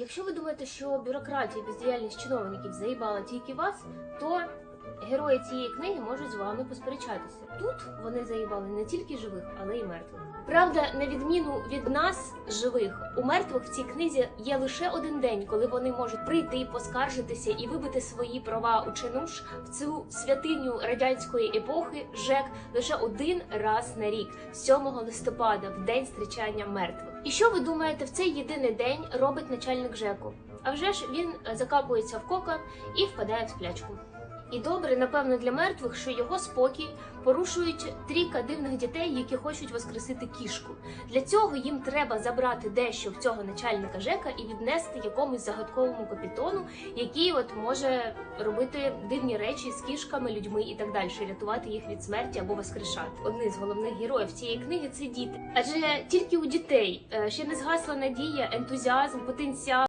Якщо ви думаєте, що бюрократія і бездіяльність чиновників заїбала тільки вас, то герої цієї книги можуть з вами посперечатися. Тут вони заїбали не тільки живих, але й мертвих. Правда, на відміну від нас, живих, у мертвих в цій книзі є лише один день, коли вони можуть прийти поскаржитися і вибити свої права у чинуш в цю святиню радянської епохи ЖЕК лише один раз на рік, 7 листопада, в день зустрічання мертвих. І що ви думаєте, в цей єдиний день робить начальник ЖЕКу? А вже ж він закапується в кока і впадає в сплячку. І добре, напевно, для мертвих, що його спокій порушують трійка дивних дітей, які хочуть воскресити кішку. Для цього їм треба забрати дещо в цього начальника ЖЕКа і віднести якомусь загадковому капітону, який от може робити дивні речі з кішками, людьми і так далі, рятувати їх від смерті або воскрешати. Одні з головних героїв цієї книги це діти. Адже тільки у дітей е, ще не згасла надія, ентузіазм, потенціал.